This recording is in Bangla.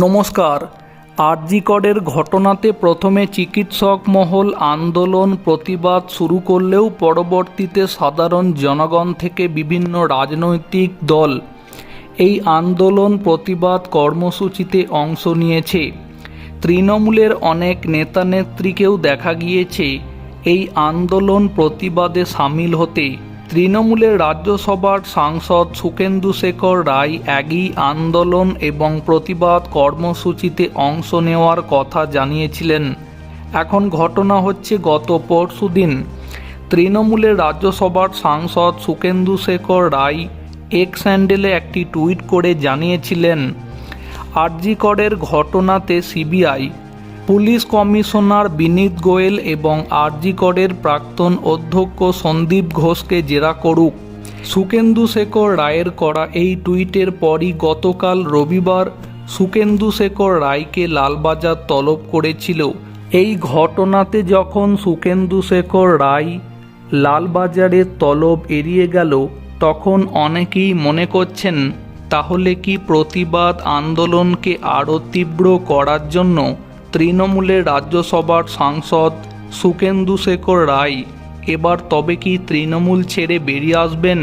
নমস্কার। আরজিকরের ঘটনাতে প্রথমে চিকিৎসক মহল আন্দোলন প্রতিবাদ শুরু করলেও পরবর্তীতে সাধারণ জনগণ থেকে বিভিন্ন রাজনৈতিক দল এই আন্দোলন প্রতিবাদ কর্মসূচিতে অংশ নিয়েছে। তৃণমূলের অনেক নেতানেত্রীকেও দেখা গিয়েছে এই আন্দোলন প্রতিবাদে সামিল হতে। তৃণমূলের রাজ্যসভার সাংসদ সুকেন্দু শেখর রায় একই আন্দোলন এবং প্রতিবাদ কর্মসূচিতে অংশ নেওয়ার কথা জানিয়েছিলেন। এখন ঘটনা হচ্ছে গত পরশুদিন তৃণমূলের রাজ্যসভার সাংসদ সুকেন্দু শেখর রায় এক্স স্যান্ডেলে একটি টুইট করে জানিয়েছিলেন আরজিকরের ঘটনাতে CBI police commissioner Vineet Goyal এবং আরজিকরের প্রাক্তন অধ্যক্ষ সন্দীপ ঘোষকে জেরা করুক। সুকেন্দু শেখর রায়ের করা এই টুইটের পরই গতকাল রবিবার সুকেন্দু শেখর রায়কে লালবাজার তলব করেছিল। এই ঘটনাতে যখন সুকেন্দু শেখর রায় লালবাজারের তলব এড়িয়ে গেল, তখন অনেকেই মনে করছেন, তাহলে কি প্রতিবাদ আন্দোলনকে আরও তীব্র করার জন্য তৃণমূলের রাজ্যসভার সাংসদ সুকেন্দু শেখর রায় এবার তবে কি তৃণমূল ছেড়ে বেরিয়ে আসবেন?